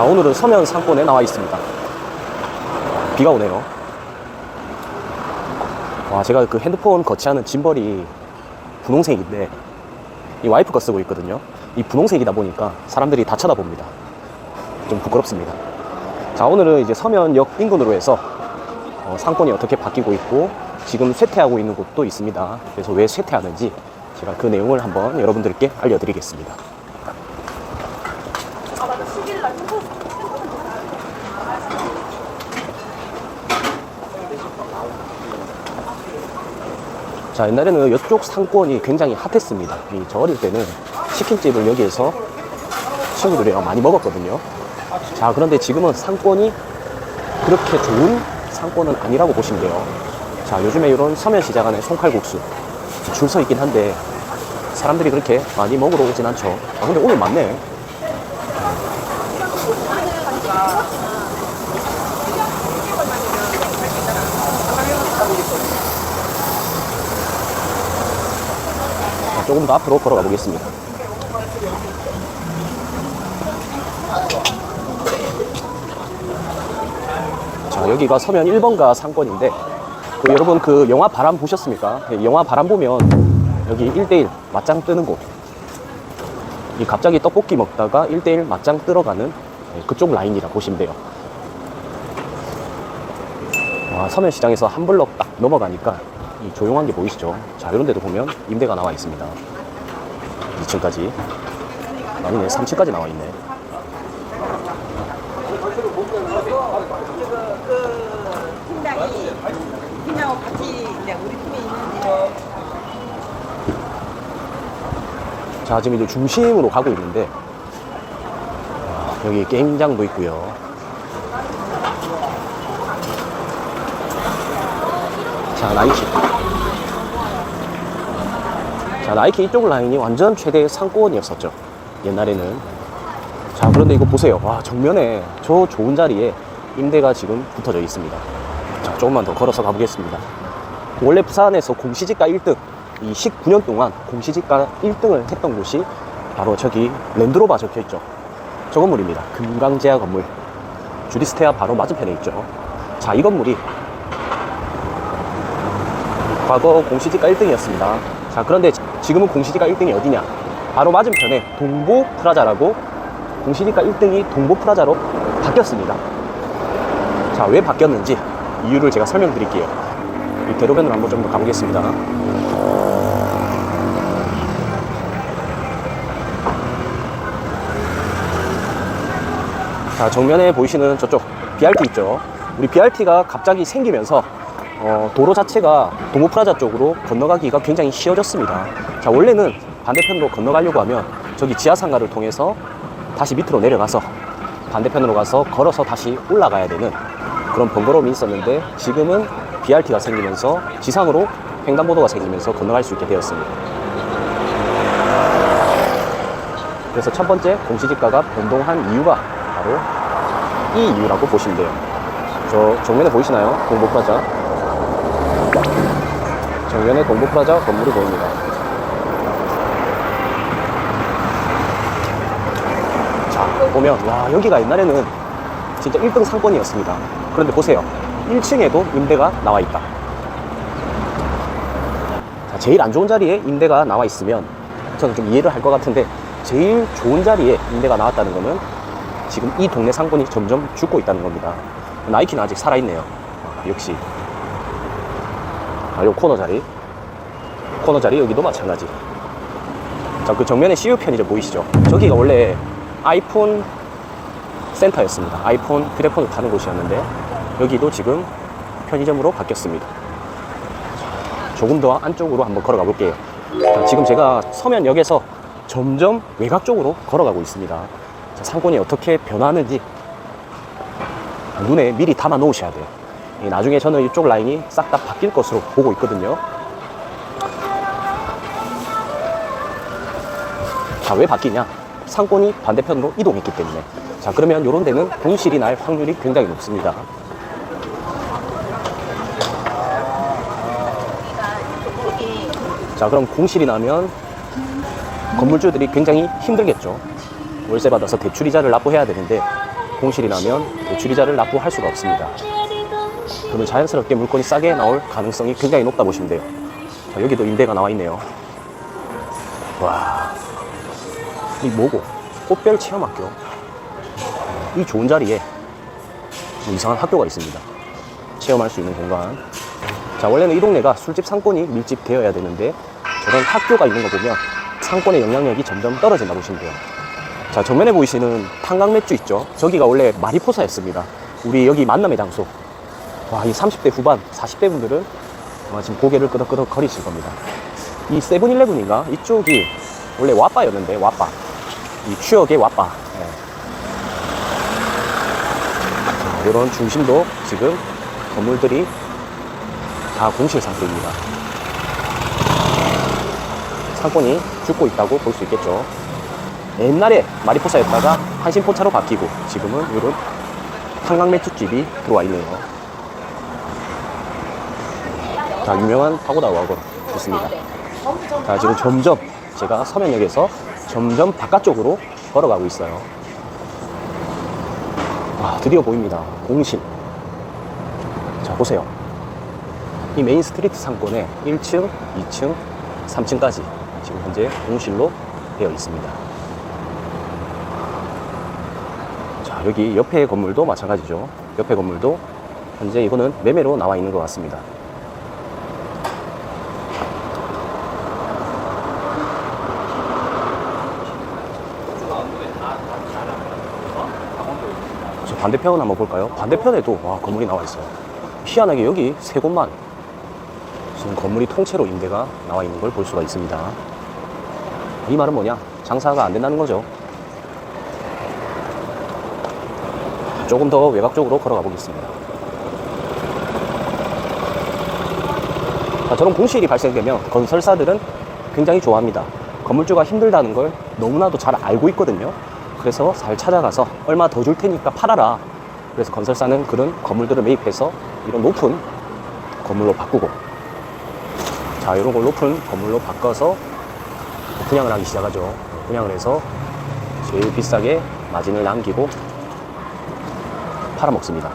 자, 오늘은 서면 상권에 나와 있습니다. 비가 오네요. 와, 제가 그 핸드폰 거치하는 짐벌이 분홍색인데, 이 와이프 거 쓰고 있거든요. 이 분홍색이다 보니까 사람들이 다 쳐다봅니다. 좀 부끄럽습니다. 자, 오늘은 이제 서면역 인근으로 해서 어, 상권이 어떻게 바뀌고 있고, 지금 쇠퇴하고 있는 곳도 있습니다. 그래서 왜 쇠퇴하는지 제가 그 내용을 한번 여러분들께 알려드리겠습니다. 자, 옛날에는 이쪽 상권이 굉장히 핫했습니다. 이저 어릴 때는 치킨집을 여기에서 친구들이랑 많이 먹었거든요. 자, 그런데 지금은 상권이 그렇게 좋은 상권은 아니라고 보시면 돼요. 자, 요즘에 이런 서면 시장 안에 송칼국수 줄 서 있긴 한데 사람들이 그렇게 많이 먹으러 오진 않죠. 아, 근데 오늘 많네. 조금 더 앞으로 걸어가 보겠습니다. 자, 여기가 서면 1번가 상권인데, 그 여러분 그 영화 바람 보셨습니까? 예, 영화 바람 보면 여기 1대1 맞짱 뜨는 곳. 이 갑자기 떡볶이 먹다가 1대1 맞짱 뜨러가는 예, 그쪽 라인이라 보시면 돼요. 와, 서면 시장에서 한 블럭 딱 넘어가니까 이 조용한 게 보이시죠? 자, 이런 데도 보면 임대가 나와 있습니다. 2층까지. 아니네, 3층까지 나와 있네. 자, 지금 이제 중심으로 가고 있는데, 아, 여기 게임장도 있고요. 자, 나이키. 자, 나이키 이쪽 라인이 완전 최대 상권이었었죠. 옛날에는. 자, 그런데 이거 보세요. 와, 정면에 저 좋은 자리에 임대가 지금 붙어져 있습니다. 자, 조금만 더 걸어서 가보겠습니다. 원래 부산에서 공시지가 1등, 이 19년 동안 공시지가 1등을 했던 곳이 바로 저기 랜드로바 적혀 있죠. 저 건물입니다. 금강제야 건물. 주디스테아 바로 맞은편에 있죠. 자, 이 건물이 과거 공시지가 1등이었습니다. 자, 그런데 지금은 공시지가 1등이 어디냐? 바로 맞은편에 동보 프라자라고 공시지가 1등이 동보 프라자로 바뀌었습니다. 자, 왜 바뀌었는지 이유를 제가 설명드릴게요. 이 대로변으로 한번 좀 더 가보겠습니다. 자, 정면에 보이시는 저쪽 BRT 있죠. 우리 BRT가 갑자기 생기면서 어, 도로 자체가 동호프라자 쪽으로 건너가기가 굉장히 쉬워졌습니다. 자, 원래는 반대편으로 건너가려고 하면 저기 지하상가를 통해서 다시 밑으로 내려가서 반대편으로 가서 걸어서 다시 올라가야 되는 그런 번거로움이 있었는데 지금은 BRT가 생기면서 지상으로 횡단보도가 생기면서 건너갈 수 있게 되었습니다. 그래서 첫 번째 공시지가가 변동한 이유가 바로 이 이유라고 보시면 돼요. 저 정면에 보이시나요? 동보프라자. 정면에 동보프라자 건물이 보입니다. 자, 보면 와 여기가 옛날에는 진짜 1등 상권이었습니다. 그런데 보세요. 1층에도 임대가 나와 있다. 자, 제일 안 좋은 자리에 임대가 나와 있으면 저는 좀 이해를 할 것 같은데 제일 좋은 자리에 임대가 나왔다는 거는 지금 이 동네 상권이 점점 죽고 있다는 겁니다. 나이키는 아직 살아있네요. 아, 역시. 아, 요 코너 자리. 코너 자리 여기도 마찬가지. 자, 그 정면에 CU 편의점 보이시죠? 저기가 원래 아이폰 센터였습니다. 아이폰 휴대폰을 파는 곳이었는데 여기도 지금 편의점으로 바뀌었습니다. 조금 더 안쪽으로 한번 걸어가 볼게요. 자, 지금 제가 서면역에서 점점 외곽 쪽으로 걸어가고 있습니다. 자, 상권이 어떻게 변하는지 눈에 미리 담아 놓으셔야 돼요. 이 나중에 저는 이쪽 라인이 싹 다 바뀔 것으로 보고 있거든요. 자, 왜 바뀌냐? 상권이 반대편으로 이동했기 때문에. 자, 그러면 이런 데는 공실이 날 확률이 굉장히 높습니다. 자, 그럼 공실이 나면 건물주들이 굉장히 힘들겠죠. 월세 받아서 대출이자를 납부해야 되는데 공실이 나면 대출이자를 납부할 수가 없습니다. 그러면 자연스럽게 물건이 싸게 나올 가능성이 굉장히 높다 보시면 돼요. 자, 여기도 임대가 나와 있네요. 와, 이 뭐고? 꽃별 체험학교. 이 좋은 자리에 뭐 이상한 학교가 있습니다. 체험할 수 있는 공간. 자, 원래는 이 동네가 술집 상권이 밀집되어야 되는데 저런 학교가 있는 거 보면 상권의 영향력이 점점 떨어진다 보시면 돼요. 자, 정면에 보이시는 탄강 맥주 있죠? 저기가 원래 마리포사였습니다. 우리 여기 만남의 장소. 와, 이 30대 후반, 40대 분들은 아마 지금 고개를 끄덕끄덕 거리실 겁니다. 이 세븐일레븐인가? 이쪽이 원래 와빠였는데, 와빠. 이 추억의 와빠. 이런 중심도 지금 건물들이 다 공실 상태입니다. 상권이 죽고 있다고 볼 수 있겠죠. 옛날에 마리포사였다가 한신포차로 바뀌고 지금은 이런 한강 맥주집이 들어와 있네요. 자, 유명한 파고다 와거 있습니다. 자, 지금 점점 제가 서면역에서 점점 바깥쪽으로 걸어가고 있어요. 아, 드디어 보입니다. 공실. 자, 보세요. 이 메인 스트리트 상권에 1층, 2층, 3층까지 지금 현재 공실로 되어 있습니다. 자, 여기 옆에 건물도 마찬가지죠. 옆에 건물도 현재 이거는 매매로 나와 있는 것 같습니다. 반대편 한번 볼까요? 반대편에도 와 건물이 나와 있어요. 희한하게 여기 세 곳만 지금 건물이 통째로 임대가 나와 있는 걸 볼 수가 있습니다. 이 말은 뭐냐? 장사가 안 된다는 거죠. 조금 더 외곽 쪽으로 걸어가 보겠습니다. 자, 저런 공실이 발생되면 건설사들은 굉장히 좋아합니다. 건물주가 힘들다는 걸 너무나도 잘 알고 있거든요. 그래서 잘 찾아가서 얼마 더 줄 테니까 팔아라. 그래서 건설사는 그런 건물들을 매입해서 이런 높은 건물로 바꾸고 자, 이런 걸 높은 건물로 바꿔서 분양을 하기 시작하죠. 분양을 해서 제일 비싸게 마진을 남기고 팔아먹습니다.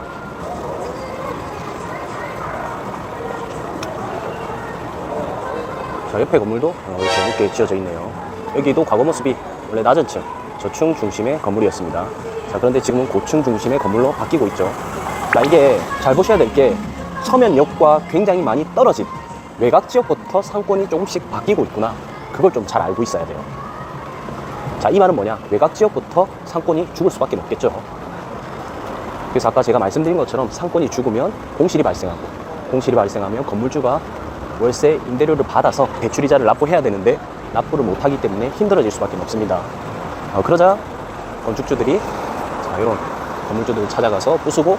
자, 옆에 건물도 어, 이렇게 높게 지어져 있네요. 여기도 과거 모습이 원래 낮은 층, 저층 중심의 건물이었습니다. 자, 그런데 지금은 고층 중심의 건물로 바뀌고 있죠. 자, 이게 잘 보셔야 될 게 서면역과 굉장히 많이 떨어진 외곽 지역부터 상권이 조금씩 바뀌고 있구나. 그걸 좀 잘 알고 있어야 돼요. 자, 이 말은 뭐냐? 외곽 지역부터 상권이 죽을 수밖에 없겠죠. 그래서 아까 제가 말씀드린 것처럼 상권이 죽으면 공실이 발생하고 공실이 발생하면 건물주가 월세 임대료를 받아서 대출이자를 납부해야 되는데 납부를 못하기 때문에 힘들어질 수밖에 없습니다. 어, 그러자 건축주들이 자, 이런 건물주들을 찾아가서 부수고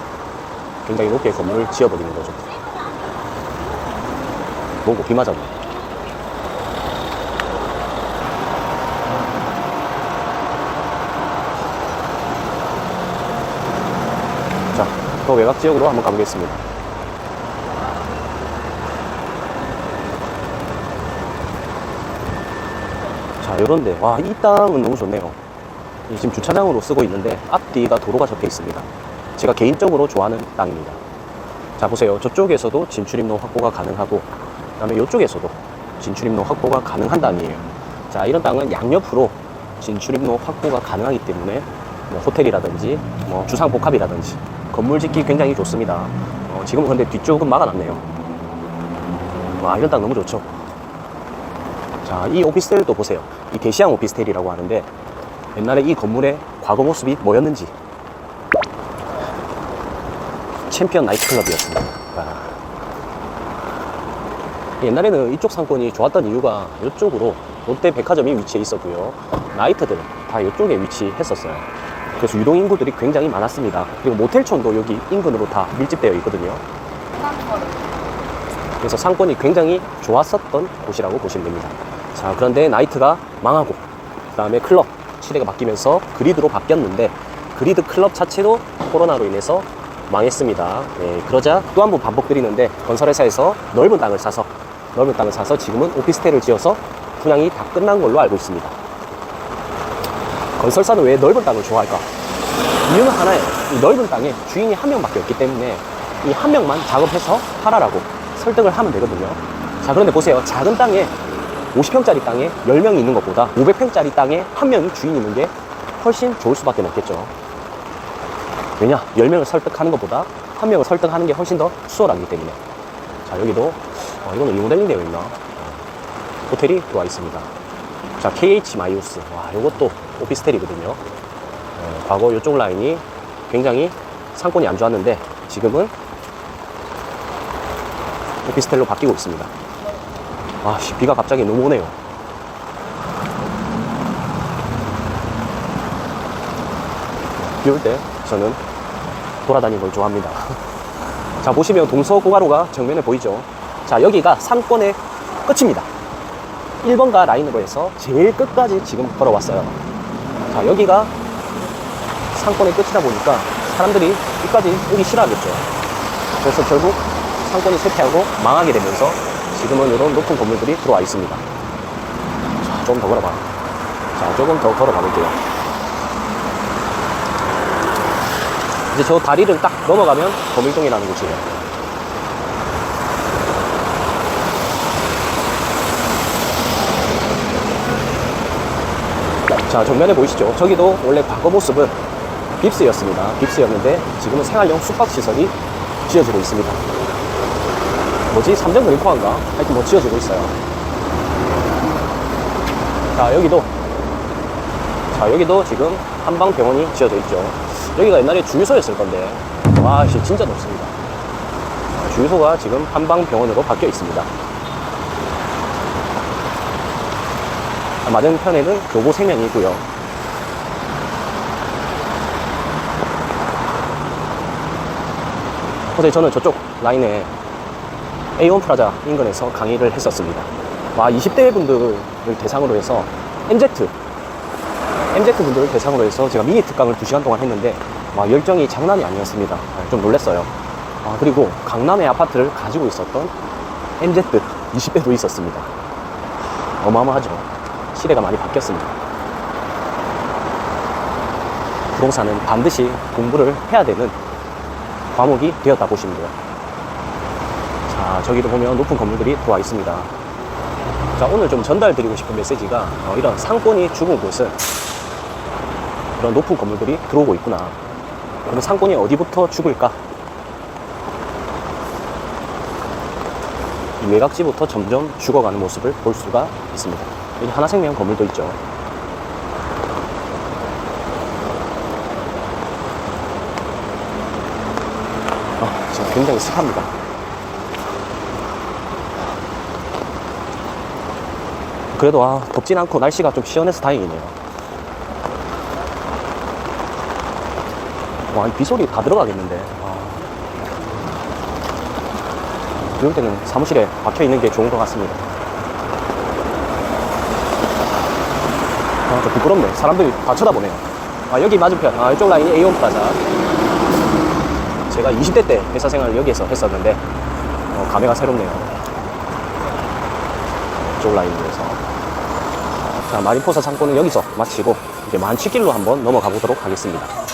굉장히 높게 건물을 지어버리는 거죠. 뭐고 비 맞았네. 자, 더 외곽 지역으로 한번 가보겠습니다. 자, 요런데, 와, 이 땅은 너무 좋네요. 이 지금 주차장으로 쓰고 있는데 앞뒤가 도로가 적혀 있습니다. 제가 개인적으로 좋아하는 땅입니다. 자, 보세요. 저쪽에서도 진출입로 확보가 가능하고, 그 다음에 이쪽에서도 진출입로 확보가 가능한 땅이에요. 자, 이런 땅은 양옆으로 진출입로 확보가 가능하기 때문에 뭐 호텔이라든지 뭐 주상 복합이라든지 건물 짓기 굉장히 좋습니다. 어, 지금은 근데 뒤쪽은 막아놨네요. 와, 이런 땅 너무 좋죠. 자, 이 오피스텔도 보세요. 이 대시양 오피스텔이라고 하는데 옛날에 이 건물의 과거 모습이 뭐였는지 챔피언 나이트클럽이었습니다. 와. 옛날에는 이쪽 상권이 좋았던 이유가 이쪽으로 롯데 백화점이 위치해 있었고요. 나이트들은 다 이쪽에 위치했었어요. 그래서 유동 인구들이 굉장히 많았습니다. 그리고 모텔촌도 여기 인근으로 다 밀집되어 있거든요. 그래서 상권이 굉장히 좋았었던 곳이라고 보시면 됩니다. 자, 그런데 나이트가 망하고, 그 다음에 클럽 시대가 바뀌면서 그리드로 바뀌었는데, 그리드 클럽 자체도 코로나로 인해서 망했습니다. 예, 그러자 또 한 번 반복드리는데, 건설회사에서 넓은 땅을 사서, 넓은 땅을 사서 지금은 오피스텔을 지어서 분양이 다 끝난 걸로 알고 있습니다. 건설사는 왜 넓은 땅을 좋아할까? 이유는 하나예요. 이 넓은 땅에 주인이 한 명밖에 없기 때문에 이 한 명만 작업해서 팔아라고 설득을 하면 되거든요. 자, 그런데 보세요. 작은 땅에 50평짜리 땅에 10명이 있는 것보다 500평짜리 땅에 한 명이 주인 있는 게 훨씬 좋을 수밖에 없겠죠. 왜냐? 10명을 설득하는 것보다 한 명을 설득하는 게 훨씬 더 수월하기 때문에. 자, 여기도, 어, 이거는 리모델링 되어 있나? 어, 호텔이 들어와 있습니다. 자, KH 마이우스. 와, 요것도 오피스텔이거든요. 어, 과거 이쪽 라인이 굉장히 상권이 안 좋았는데 지금은 오피스텔로 바뀌고 있습니다. 아, 씨, 비가 갑자기 너무 오네요. 비 올 때 저는 돌아다니는 걸 좋아합니다. 자, 보시면 동서고가로가 정면에 보이죠? 자, 여기가 상권의 끝입니다. 1번가 라인으로 해서 제일 끝까지 지금 걸어왔어요. 자, 여기가 상권의 끝이다 보니까 사람들이 끝까지 오기 싫어하겠죠. 그래서 결국 상권이 쇠퇴하고 망하게 되면서 지금은 이런 높은 건물들이 들어와 있습니다. 자, 조금 더 걸어봐. 자, 조금 더 걸어가 볼게요. 이제 저 다리를 딱 넘어가면 거밀동이라는 곳이에요. 자, 정면에 보이시죠? 저기도 원래 과거 모습은 빕스였습니다. 빕스였는데 지금은 생활용 숙박시설이 지어지고 있습니다. 뭐지? 삼정 그린코인가? 하여튼 뭐 지어지고 있어요. 자, 여기도. 자, 여기도 지금 한방병원이 지어져 있죠. 여기가 옛날에 주유소였을 건데. 와, 씨, 진짜 높습니다. 아, 주유소가 지금 한방병원으로 바뀌어 있습니다. 아, 맞은편에는 교보생명이 있고요. 어제 저는 저쪽 라인에 A1 프라자 인근에서 강의를 했었습니다. 와, 20대 분들을 대상으로 해서 MZ, MZ 분들을 대상으로 해서 제가 미니 특강을 2시간 동안 했는데, 와, 열정이 장난이 아니었습니다. 아, 좀 놀랐어요. 아, 그리고 강남의 아파트를 가지고 있었던 MZ 20대도 있었습니다. 어마어마하죠. 시대가 많이 바뀌었습니다. 부동산은 반드시 공부를 해야 되는 과목이 되었다 보시면 돼요. 자, 저기도 보면 높은 건물들이 들어와 있습니다. 자, 오늘 좀 전달드리고 싶은 메시지가 어, 이런 상권이 죽은 곳은 이런 높은 건물들이 들어오고 있구나. 그럼 상권이 어디부터 죽을까? 이 외곽지부터 점점 죽어가는 모습을 볼 수가 있습니다. 여기 하나생명 건물도 있죠. 아, 굉장히 습합니다. 그래도 아, 덥진 않고 날씨가 좀 시원해서 다행이네요. 와, 이 비소리 다 들어가겠는데. 아. 이럴 때는 사무실에 박혀 있는 게 좋은 것 같습니다. 아, 좀 부끄럽네. 사람들이 다 쳐다보네요. 아, 여기 맞은편. 아, 이쪽 라인이 A1 플라자. 제가 20대 때 회사 생활을 여기에서 했었는데, 어, 감회가 새롭네요. 이쪽 라인으로 해서. 자, 마리포사 상권은 여기서 마치고, 이제 만취길로 한번 넘어가 보도록 하겠습니다.